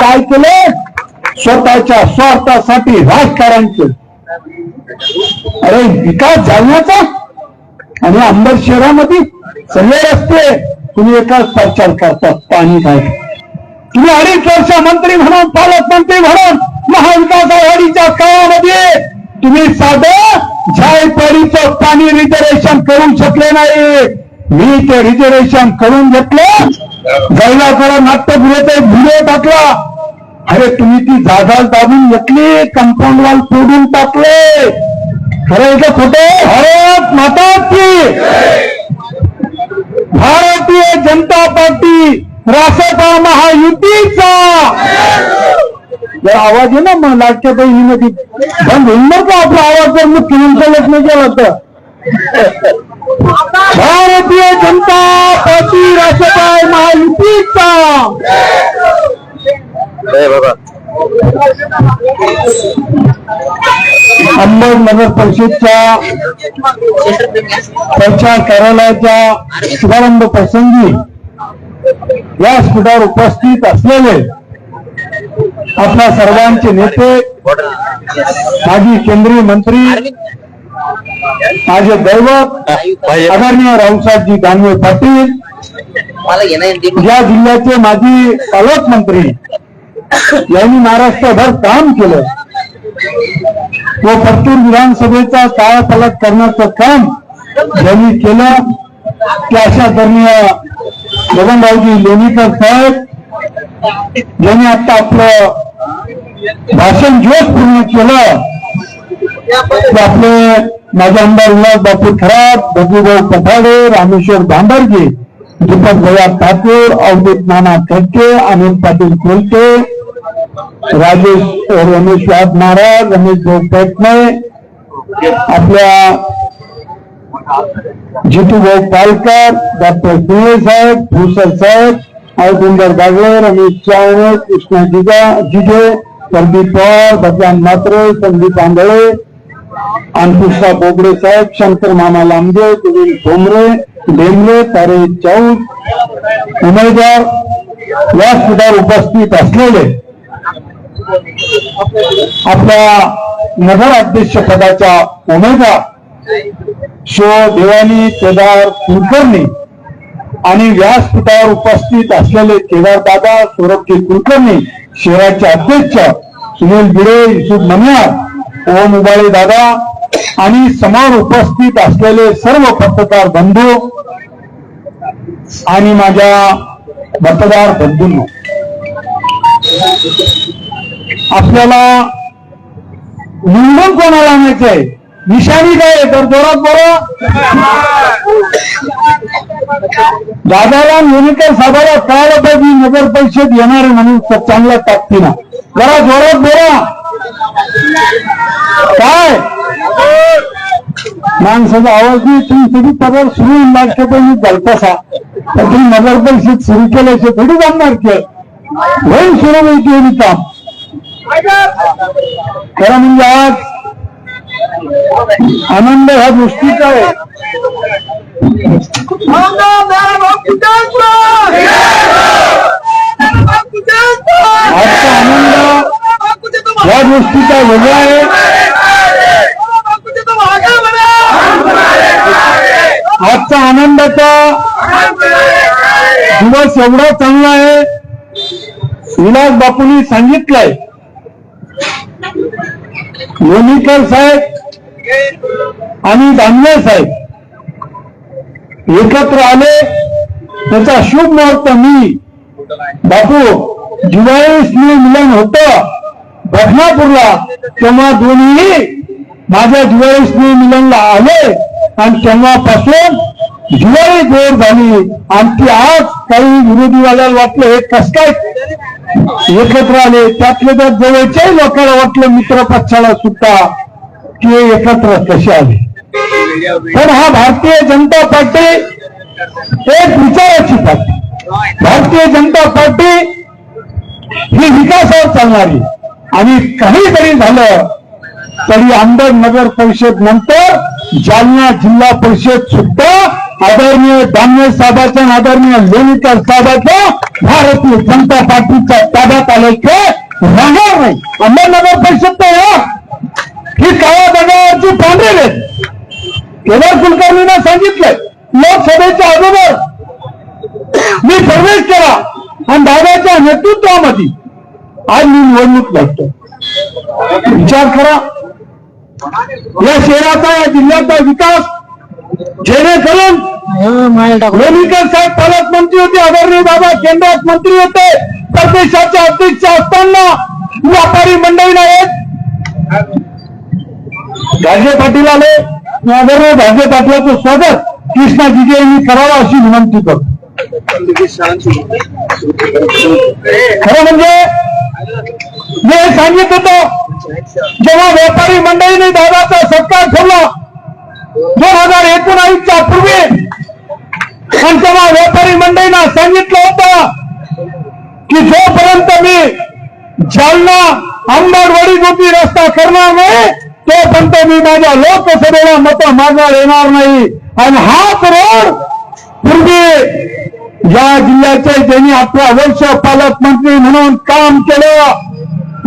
काय केलं? स्वतःच्या स्वार्थासाठी राजकारण केलं. अरे विकास जालन्याचा आणि अंबर शहरामध्ये सगळे रस्ते तुम्ही एकाच प्रचार करतात पाणी काय? तुम्ही अडीच वर्ष मंत्री म्हणून पालकमंत्री म्हणून महाविकास आघाडीच्या काळामध्ये तुम्ही साधं झायपाडीचं पाणी रिझर्वेशन करू शकले नाही. मी ते रिझर्वेशन करून घेतलं. जायला करा एक व्हिडिओ टाकला. अरे तुम्ही ती जागा दाबून घेतली कंपाऊंड वॉल तोडून टाकले. खरं इथं का खोटे? भारत माता भारतीय जनता पार्टी रासपा महायुतीचा. जर आवाज आहे ना मग लाटच्या बहिणीमध्ये. बंद होईल ना का आपला आवाज जर मुख्यमंत्र्यालाच नाही गेला तर. भारतीय जनता पार्टी रासपा महायुतीचा अहमदनगर परिषदच्या प्रचार कार्यालयाच्या शुभारंभ प्रसंगी व्यासपीठावर उपस्थित असलेले आपल्या सर्वांचे नेते माजी केंद्रीय मंत्री माझे दैवत आदरणीय रावसाहेबजी दानवे पाटील या जिल्ह्याचे माजी पालकमंत्री यांनी महाराष्ट्रभर काम केलं. व परतूर विधानसभेचा कायापालट करण्याचं काम यांनी केलं ते अशा धर्मीय गगनरावजी लोणीकर साहेब यांनी आता आपलं भाषण जोश पूर्ण केलं आपले माझे आमदार विलास बापू खराब भगूभाऊ पठाडे रामेश्वर भांबर्गे दीपक भैया ठाकूर अवधूत नाना खडके अनिल पाटील कोलते राजेश रमेश वाघ महाराज, रमेश भाऊ पेटणे आपल्या जितू भाऊ पालकर, डॉक्टर सुनील साहेब भूसर साहेब अवधुंदर बागवे रमेश चावणे कृष्णा जिजा जिजे प्रदीप पवार, भगवान मात्रे, संदीप आंधळे, अंकुशा बोबडे साहेब, शंकर मामा लांबे गोविंद भोमरे डेमले तारे चौद उमेदवार व्यासपीठावर उपस्थित आपल्या नगर अध्यक्ष पदाच्या उमेदवार शो देवानी केदार कुलकर्णी आणि व्यासपीठावर उपस्थित असलेले केदार दादा सौरभजी कुलकर्णी शहराचे अध्यक्ष सुनील गिरे युसुफ नमियार ओम उबाळे दादा आणि समोर उपस्थित असलेले सर्व पत्रकार बंधू आणि माझ्या मतदार बंधूंनो. आपल्याला निवडून कोणाला आणायचं आहे निशाणी काय? तर जोरात बोला. दादाला नेणेकर साहेबाला कळायला पाहिजे नगर परिषद येणार म्हणून च- चांगल्या ताकदीनं. जरा जोरात बोला. काय? माणसाचा आवाज नाही तुम्ही तरी पगार सुरू लागते पण घालतासा तर तुम्ही नगर परिषद सुरू केल्याचे थोडी जाणार केलं होईल सुरू होईल तेवढी काम? खरं म्हणजे आज आनंद ह्या गोष्टीचा आहे. आजचा आनंद या गोष्टीचा वेगळा आहे. आजचा आनंदाचा दिवस एवढा चांगला आहे. विलास बापूंनी सांगितलंय. लोणीकर साहेब आणि दानवे साहेब एकत्र आले. त्याचा शुभ मुहूर्त मी बापू दिवाळी स्नेह मिलन होत. बदनापूरला तेव्हा दोन्ही माझ्या दिवाळी स्नेह मिलनला आले. आणि तेव्हापासून दिवाळी जोर झाली. आणि ती आज काही विरोधीवाल्याला वाटलं हे कस काय एकत्र आले त्यातले त्यात जवळच्याही लोकांना वाटलं मित्र पक्षाला सुद्धा की एकत्र कसे आले. पण हा भारतीय जनता पार्टी एक विचाराची पार्टी. भारतीय जनता पार्टी ही विकासावर चालणारी. आणि काहीतरी झालं तरी आमदार नगर परिषद नंतर जालना जिल्हा परिषद सुद्धा आदरणीय दानवे साहेबाच्या आदरणीय लोणीकर साहेबाच्या भारतीय जनता पार्टीच्या ताब्यात आल्याचे राहणार नाही. अहमदनगर परिषद तर ही काळ्या दगडावरची पांढरे आहेत केदार कुलकर्णीनं सांगितलंय लोकसभेच्या अगोदर मी प्रवेश केला आणि दादाच्या नेतृत्वामध्ये आज मी निवडणूक लढतो विचार करा. या शहराचा या जिल्ह्याचा विकास जेणेकरून लोणीकर साहेब पालकमंत्री होते आदरणीय बाबा केंद्रात मंत्री होते. प्रदेशाचे अध्यक्ष असताना व्यापारी मंडळीला एक गाजे पाटील आले. आदरणीय गाजे पाटलाचं स्वागत. कृष्णाजीचे यांनी करावं अशी विनंती करतो. खरं म्हणजे मी हे सांगित होतो जेव्हा व्यापारी मंडळीने दादाचा सत्कार ठेवला दोन हजार एकोणावीसच्या पूर्वी पंचमा व्यापारी मंडळींना सांगितलं होतं की जोपर्यंत मी जालना अंबडवाडी जोपी रस्ता करणार नाही तोपर्यंत मी माझ्या लोकसभेला मत मागणार येणार नाही. आणि हाच रोड पूर्वी या जिल्ह्याचे ज्यांनी आपला वर्ष पालकमंत्री म्हणून काम केलं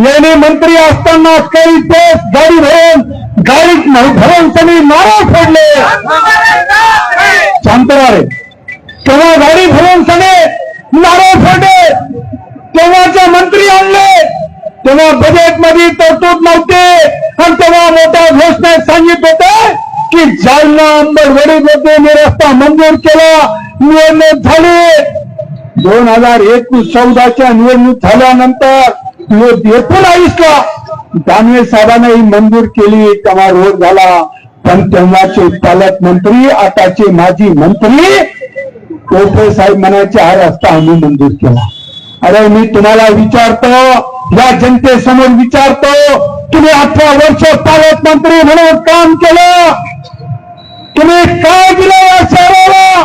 यांनी मंत्री असताना काही तेच गाडी भरून गाडीत भरून सगळी नारळ फोडले. शांतवारे तेव्हा गाडी भरून नारळ फोडले? तेव्हाचे मंत्री आणले? तेव्हा बजेटमध्ये तरतूद नव्हते. आणि तेव्हा मोठ्या घोषणेत सांगित होते की जालना अंबडवडी मध्ये मी रस्ता मंजूर केला निवडणूक झाली. दोन हजार एकवीस चौदाच्या निवडणूक झाल्यानंतर एकोणावीसला दानवे साहेबांना ही मंजूर केली तेव्हा रोड झाला. पण तेव्हाचे पालकमंत्री आताचे माजी मंत्री कोपरे साहेब म्हणायचे हा रस्ता आम्ही मंजूर केला. अरे मी तुम्हाला विचारतो या जनतेसमोर विचारतो तुम्ही अठरा वर्ष पालकमंत्री म्हणून काम केलं. तुम्ही काय दिलं या शहराला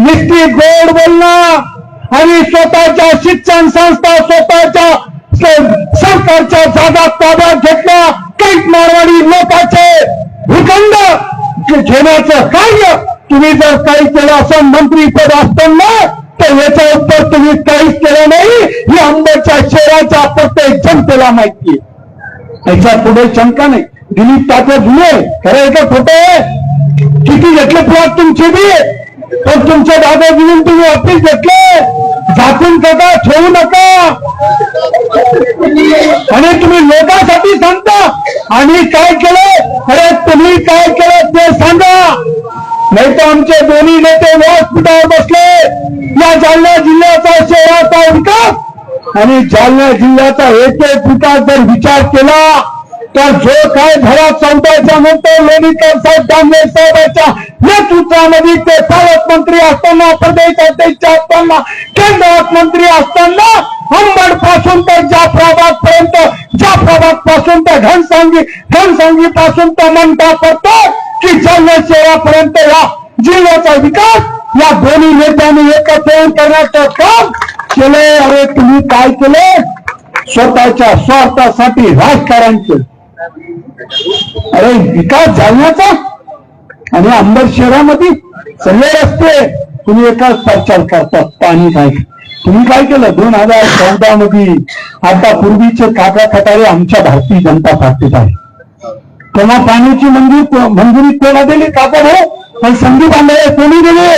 नुसती गोड बोलणं आणि स्वतःच्या शिक्षण संस्था स्वतःच्या सरकारच्या जागा ताब्यात घेतल्या. कैक मारवाडी लोकांचे भूखंड घेण्याचं कार्य तुम्ही जर काही केलं असं मंत्री पद असताना तर याचं उत्तर तुम्ही काहीच केलं नाही. ही अंबरच्या शहराच्या प्रत्येक जनतेला माहिती त्याच्या पुढे शंका नाही. दिलीप तात्या जुने खरं आहे का खोटं आहे? किती घेतले प्लॉट तुमचे बी. पण तुमच्या घेऊन तुम्ही ऑफिस घेतले. झाकून कदा ठेवू नका. आणि तुम्ही लोकांसाठी सांगता. आणि काय केलं? अरे तुम्ही काय केलं ते सांगा. नाही तर आमचे दोन्ही नेते व्यासपीठावर बसले. या जालना जिल्ह्याचा शहराचा विकास. आणि जालना जिल्ह्याचा एक एक विकास जर विचार केला तर जो काय घरात चौदाच्या नंतर लोणीकर साहेब दामले साहेबांच्या नेतृत्वामध्ये ते पालकमंत्री असताना प्रदेश अध्यक्ष असताना केंद्रात मंत्री असताना अंबडपासून तर जाफराबाद पर्यंत जाफराबादपासून तर घनसांगी घनसांगी पासून तर म्हणता पडतो की जालना शहरापर्यंत या जिल्ह्याचा विकास या दोन्ही नेत्यांनी एकत्र येऊन करण्याचं काम केले अरे तुम्ही काय केले स्वतःच्या स्वार्थासाठी राजकारण केलं. अरे विकास जालण्याचा आणि अंबड शहरामध्ये सगळे रस्ते तुम्ही एकाच प्रचार करतात पाणी काय तुम्ही काय केलं? दोन हजार चौदा मध्ये आता पूर्वीचे काका खटारे आमच्या भारतीय जनता पार्टीत आहे. त्यांना पाण्याची मंजूर मंजुरी कोणा दिली? काका भाऊ पण संदीप आंबे कोणी दिले?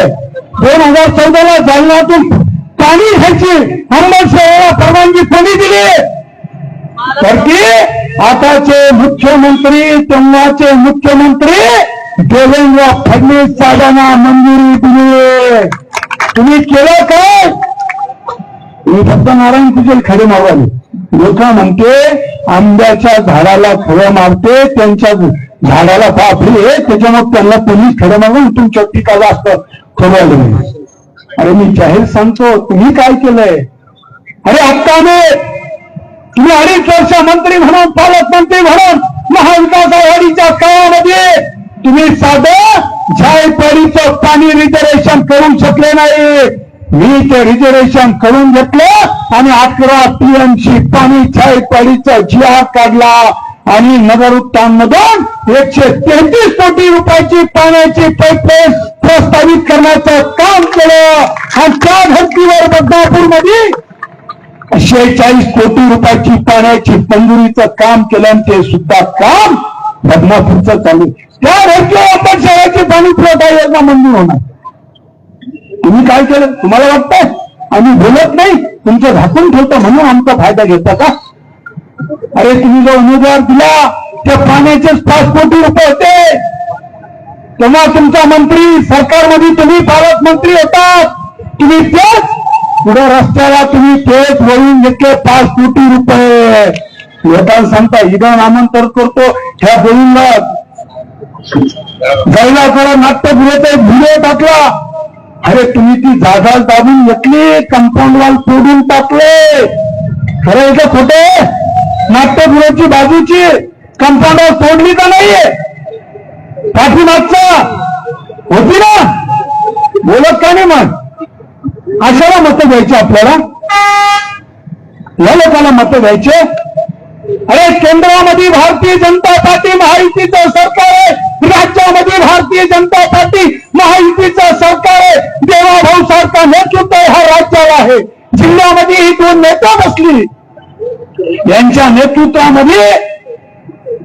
दोन हजार चौदाला जालनातून पाणी घ्यायची अंबर परवानगी कोणी दिली? तर की आताचे मुख्यमंत्री तेव्हाचे मुख्यमंत्री देवेंद्र फडणवीस साहेबांना मंजुरी दिली. तुम्ही केलं काय? तुम्ही नारायण तुझे खडे मारवाले लोक म्हणते आंब्याच्या झाडाला खडे मारते त्यांच्या झाडाला बापरे त्याच्यामुळे त्यांना पोलीस खडे मारून तुमच्या ठिकाला असतं खरवले अरे मी जाहीर सांगतो तुम्ही काय केलंय? अरे हक्काने तुम्ही अडीच वर्ष मंत्री म्हणून पालकमंत्री म्हणून महाविकास आघाडीच्या काळामध्ये तुम्ही साधं जायपाडीचं पाणी रिझर्वेशन करू शकले नाही. मी ते रिझर्वेशन करून घेतलं आणि अकरा टीएमसी पाणी जायपाडीचा जी आर काढला. आणि नगर उत्तान मधून एकशे तेहतीस कोटी रुपयाची पाण्याची पाईपलाईन प्रस्तावित करण्याचं काम केलं. आणि त्या धर्तीवर बदलापूरमध्ये शेहेचाळीस कोटी रुपयाची पाण्याची मंजुरीचं काम केलं आणि ते सुद्धा काम बदलापूरचं चालू. त्या धर्तीवर आपण शहराची पाणी पुरवठा योजना मंजूर होणार. तुम्ही काय केलं? तुम्हाला वाटतंय? आम्ही बोलत नाही. तुमचं झाकून ठेवतो म्हणून आमचा फायदा घेता का? अरे तुम्ही जो उमेदवार दिला त्या पाण्याचेच पाच कोटी रुपये होते. तेव्हा तुमचा मंत्री सरकारमध्ये तुम्ही पालकमंत्री होतात. तुम्ही तेच? पुढे रस्त्याला तुम्ही तेच वळून घेतले पाच कोटी रुपये. लोकांना सांगता इदान आमंत्रण करतो ह्या बोलून जायला जरा नाट्यगृहाचा एक व्हिडिओ टाकला. अरे तुम्ही ती जागा दाबून घेतली कंपाऊंड वॉल तोडून टाकले. खरं आहे का खोटे? नाट्यगृहाची बाजूची. कंपाऊंड वॉल फोडली का नाहीये पाठीमागचा होती ना? बोलत का नाही मग? अशाला मतं द्यायची आपल्याला? या लोकांना मतं द्यायचे? अरे केंद्रामध्ये भारतीय जनता पार्टी महायुतीचं सरकार आहे. राज्यामध्ये भारतीय जनता पार्टी महायुतीचं सरकार आहे. देवाभाऊ सारखा नेतृत्व हा राज्याला आहे. जिल्ह्यामध्ये ही दोन नेता बसली. यांच्या नेतृत्वामध्ये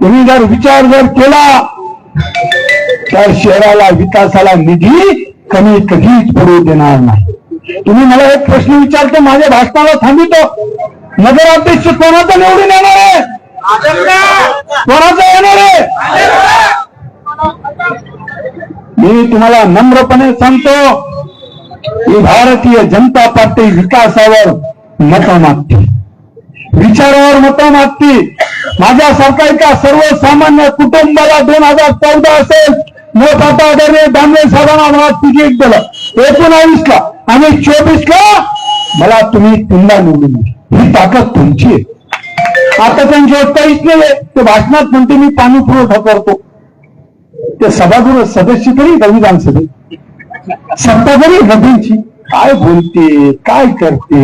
तुम्ही जर विचार जर केला तर शहराला विकासाला निधी कमी कधीच पडू देणार नाही. तुम्ही मला एक प्रश्न विचारतो माझ्या भाषणाला थांबितो. नगराध्यक्ष कोणाचा निवडून येणार आहे? कोणाचा येणार आहे? मी तुम्हाला नम्रपणे सांगतो ही भारतीय जनता पार्टी विकासावर मत मागते. विचारावर मत मागते. माझ्यासारखा एका सर्वसामान्य कुटुंबाला दोन हजार चौदा असेल मोठा आदरणीय दानवे साहेबांना मला तिकीट दिलं. एकोणावीस ला आणि चोवीस ला मला तुम्ही तीनदा निवडून ही ताकद तुमची आहे. आता त्यांच्यावर काहीच नाही ते भाषणात म्हणते मी पाणी पुरवठा करतो. ते सभागृह सदस्य तरी का विधानसभेत? सत्ता तरी गदींची काय बोलते? काय करते?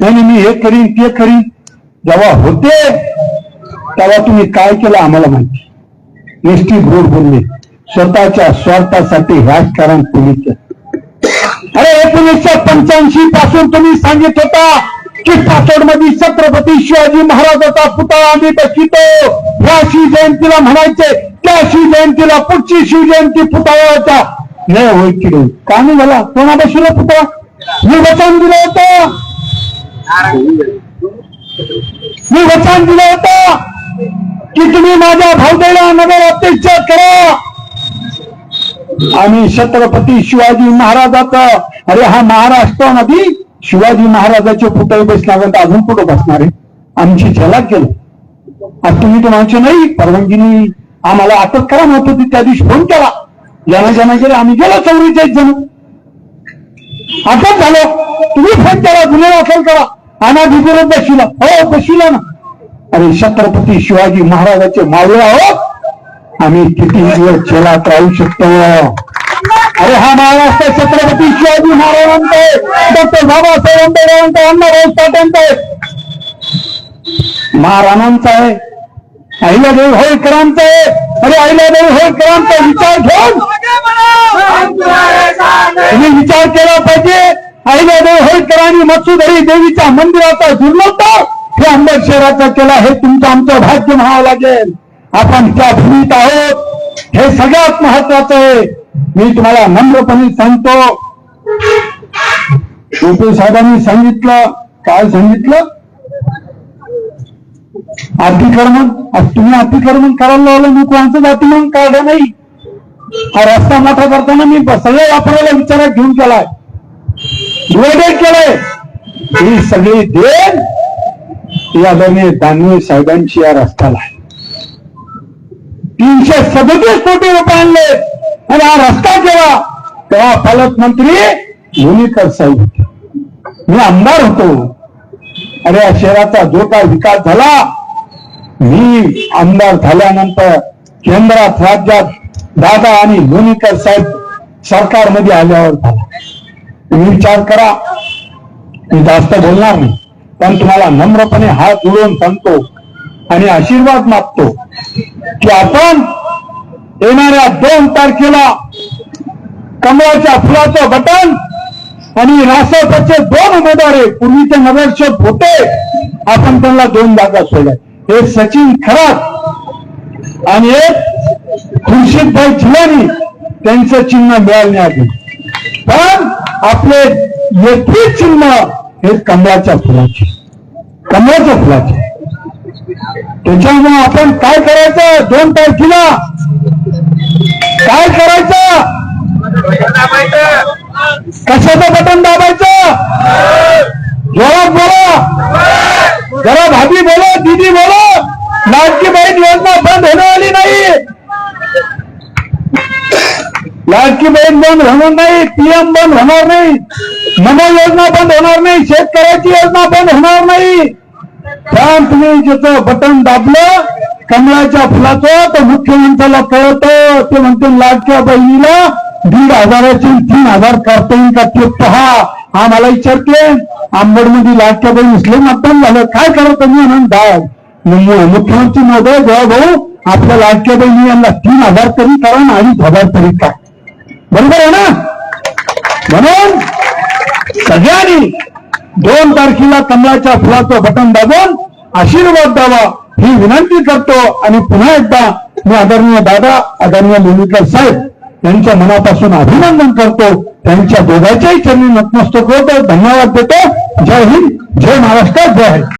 त्याने मी हे करीन ते करीन. जेव्हा होते तेव्हा तुम्ही काय केलं आम्हाला माहिती. एसटी बोर्ड बोलले स्वतःच्या स्वार्थासाठी राजकारण तुम्ही केलं. अरे एकोणीसशे पंच्याऐंशी पासून तुम्ही सांगित होता की पाचोडमध्ये छत्रपती शिवाजी महाराजाचा पुतळा आम्ही बसवितो. या शिवजयंतीला म्हणायचे त्या शिवजयंतीला पुढची शिवजयंती पुतळ्याचा नाही होय की नाही का नाही झाला कोणा बसविला पुतळा? मी वचन दिलं होतं. मी वचन दिलं होत. की तुम्ही माझ्या भाऊदेला नगर अपेक्षा करा. आणि छत्रपती शिवाजी महाराजाचा अरे हा महाराष्ट्रामध्ये शिवाजी महाराजाचे पुतळे बसणार अजून कुठं बसणार आहे? आमची झलाक केलं आज तुम्ही तर म्हणायचे नाही परवानगीने आम्हाला अटक करा म्हणत होती त्या दिवशी फोन केला. ज्यांना ज्यांना गेले आम्ही गेलो चौरीचाळीस जण. अटक झालो. तुम्ही फोन करा गुन्हे दाखल करा. आम्हा विरोध बसविला हो बसविला ना अरे छत्रपती शिवाजी महाराजाचे मावळे आहोत. आम्ही किती दिवस जलात राहू शकतो? अरे हा महाराष्ट्र छत्रपती शिवाजी महाराजांचे डॉक्टर बाबासाहेब आंबेडकरांचा अण्णाभाऊ साठ्यांचा आहे. महाराणांचा आहे. अहिल्यादेवी होळकरांचा आहे. अरे अहिल्यादेवी होळकरांचा विचार घेऊन तुम्ही विचार केला पाहिजे. अहिल्यादेवी होळकरांनी मत्सुधरी देवीच्या मंदिराचा जीर्णोद्धार हे अंबड शहराचा केला हे तुमचं आमचं भाग्य म्हणावं लागेल. आपण त्या भूमीत आहोत. हे सगळ्यात महत्वाचं आहे. मी तुम्हाला नम्रपणे सांगतो. गोपी साहेबांनी सांगितलं. काय सांगितलं? अतिक्रमण. तुम्ही अतिक्रमण करायला लावलं. मी कोणाचं अतिक्रमण काढलं नाही. हा रस्ता मोठा करताना मी सगळे वापरायला विचारात घेऊन केलाय. डिवायडेड केलंय. ही सगळी देण या दोन्ही दानवे साहेबांची या रस्त्याला आहे. तीनशे सदतीस कोटी रुपये आणले आणि हा रस्ता केला. तेव्हा पालकमंत्री भूमिकर साहेब मी आमदार होतो. अरे या शहराचा जो काय विकास झाला मी आमदार झाल्यानंतर केंद्रात राज्यात दादा आणि भूमिकर साहेब सरकारमध्ये आल्यावर झाला. तुम्ही विचार करा. मी जास्त बोलणार नाही. पण तुम्हाला नम्रपणे हात जोडून सांगतो. आणि आशीर्वाद मागतो की आपण येणाऱ्या दोन तारखेला कमळाच्या फुलाचं बटन आणि राष्ट्रपतीचे दोन उमेदवार आहे पूर्वीचे नगरसेवक होते. आपण त्यांना दोन जागा सोडल्या. हे सचिन खरात आणि एक खुर्शीदभाई झिलानी त्यांचं चिन्ह मिळालं नाही पण आपले येथील चिन्ह हे कमळाच्या फुलाचे. कमळाच्या फुलाचे. त्याच्यामुळे आपण काय करायचं? दोन तारखेला. काय करायचं? कशाचं बटन दाबायचं? जोरात बोला. जरा भाभी बोला दिदी बोला. लाडकी बहीण योजना बंद होने आली नाही. लाडकी बहीण बंद होणार नाही पीएम बंद होणार नाही. नमो योजना बंद होणार नाही शेतकऱ्याची योजना बंद होणार नाही. पण तुम्ही ज्याचं बटन दाबलं कमळाच्या फुलाचं तर मुख्यमंत्र्याला कळतं. ते म्हणते लाडक्या बहिणीला दीड हजाराचे तीन हजार करता येईल का ते पहा. आम्हाला विचारते आंबडमध्ये लाडक्या बहीण असले मतदान झालं काय करत मी म्हणून मुख्यमंत्री महोदय जवळ भाऊ आपल्या लाडक्या बहिणी यांना तीन हजार तरी करा आणि अडीच हजार तरी काय बरोबर आहे ना? म्हणून सगळ्यांनी दोन तारखेला कमळाच्या फुलाचं बटन दाबून आशीर्वाद द्यावा ही विनंती करतो आणि पुन्हा एकदा मी आदरणीय दादा आदरणीय लोणीकर साहेब यांच्या मनापासून अभिनंदन करतो. त्यांच्या दोघांच्याही चरणी नतमस्तक होतो. धन्यवाद देतो. जय हिंद. जय महाराष्ट्र. जय हिंद.